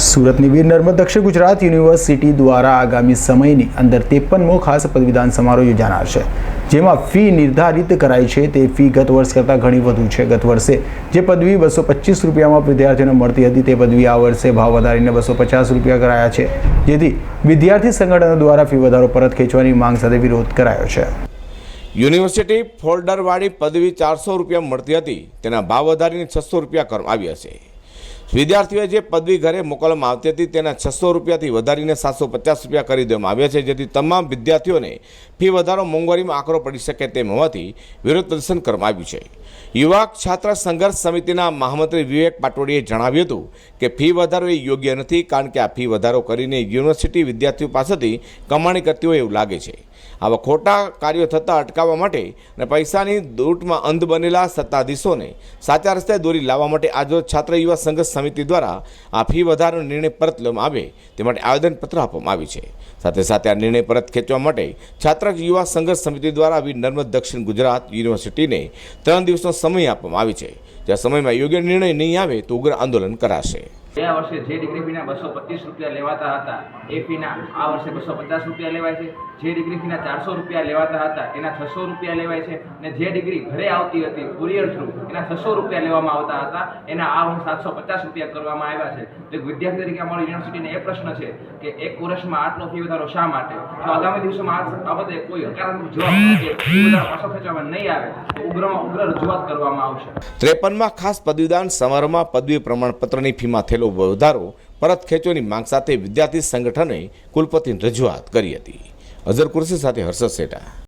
સુરતની વીર નર્મદ દક્ષિણ ગુજરાત યુનિવર્સિટી દ્વારા આગામી સમયની અંદર ત્રેપનમો ખાસ પદવીદાન સમારોહ યોજાનાર છે, જેમાં ફી નિર્ધારિત કરાઈ છે. તે ફી ગત વર્ષ કરતાં ઘણી વધુ છે. ગત વર્ષે જે પદવી બસો પચીસ રૂપિયામાં વિદ્યાર્થીઓને મળતી હતી, તે પદવી આ વર્ષે ભાવ વધારીને બસો પચાસ રૂપિયા કરાયા છે. જેથી વિદ્યાર્થી સંગઠનો દ્વારા ફી વધારો પરત ખેંચવાની માંગ સાથે વિરોધ કરાયો છે. યુનિવર્સિટી ફોલ્ડરવાળી પદવી ચારસો રૂપિયા મળતી હતી. તેના ભાવ વધારીને છસો રૂપિયા કરવામાં આવ્યા છે વિદ્યાર્થીઓએ જે પદવી ઘરે મોકલવામાં આવતી હતી તેના છસો રૂપિયાથી વધારીને સાતસો પચાસ રૂપિયા કરી દેવામાં આવ્યા છે, જેથી તમામ વિદ્યાર્થીઓને ફી વધારો મોંઘવારીમાં આકરો પડી શકે તેમ હોવાથી વિરોધ પ્રદર્શન કરવામાં આવ્યું છે. યુવા છાત્ર સંઘર્ષ સમિતિના મહામંત્રી વિવેક પાટોડીએ જણાવ્યું હતું કે ફી વધારો એ યોગ્ય નથી, કારણ કે આ ફી વધારો કરીને યુનિવર્સિટી વિદ્યાર્થીઓ પાસેથી કમાણી કરતી હોય એવું લાગે છે. આવા ખોટા કાર્યો થતાં અટકાવવા માટે અને પૈસાની દૂટમાં અંધ બનેલા સત્તાધીશોને સાચા રસ્તે દોરી લાવવા માટે આજરોજ છાત્ર યુવા સંઘર્ષ સમિતિ દ્વારા આ ફી વધારાનો નિર્ણય પરત લેવામાં આવે તે માટે આવેદનપત્ર આપવામાં આવ્યું છે. સાથે સાથે આ નિર્ણય પરત ખેંચવા માટે છાત્ર યુવા સંઘર્ષ સમિતિ દ્વારા વીર નર્મદ દક્ષિણ ગુજરાત યુનિવર્સિટીને ત્રણ દિવસનો સમય આપવામાં આવ્યો છે. જ્યાં સમયમાં યોગ્ય નિર્ણય નહીં આવે તો ઉગ્ર આંદોલન કરાશે. ગયા વર્ષે જે ડિગ્રી ફીના બસો પચીસ રૂપિયા લેવાતા હતા, એ ફીના આ વર્ષે બસો પચાસ રૂપિયા લેવાય છે. જે ડિગ્રી ફીના ચારસો રૂપિયા લેવાતા હતા, એના છસો રૂપિયા લેવાય છે. અને જે ડિગ્રી ઘરે આવતી હતી કુરિયર થ્રુ એના છસો રૂપિયા લેવામાં આવતા હતા. એના આ હું સાતસો પચાસ રૂપિયા કરવામાં આવ્યા છે. તો વિદ્યાર્થી તરીકે અમારી યુનિવર્સિટીને એ પ્રશ્ન છે કે એક વર્ષમાં આટલો ફી વધારો શા માટે? તો આગામી દિવસોમાં આ બાબતે કોઈ હકારાત્મક જવાબ પાછો ખેંચવામાં નહીં આવે, તો ઉગ્રમાં ઉગ્ર રજૂઆત કરવામાં આવશે. ત્રેપનમાં ખાસ પદવીદાન સમારોહમાં પદવી પ્રમાણપત્રની ફીમાં થયેલો વધારો પરત ખેંચવાની માંગ સાથે વિદ્યાર્થી સંગઠને કુલપતિની રજૂઆત કરી હતી. અઝર કુરશી સાથે હર્ષદ સેટા.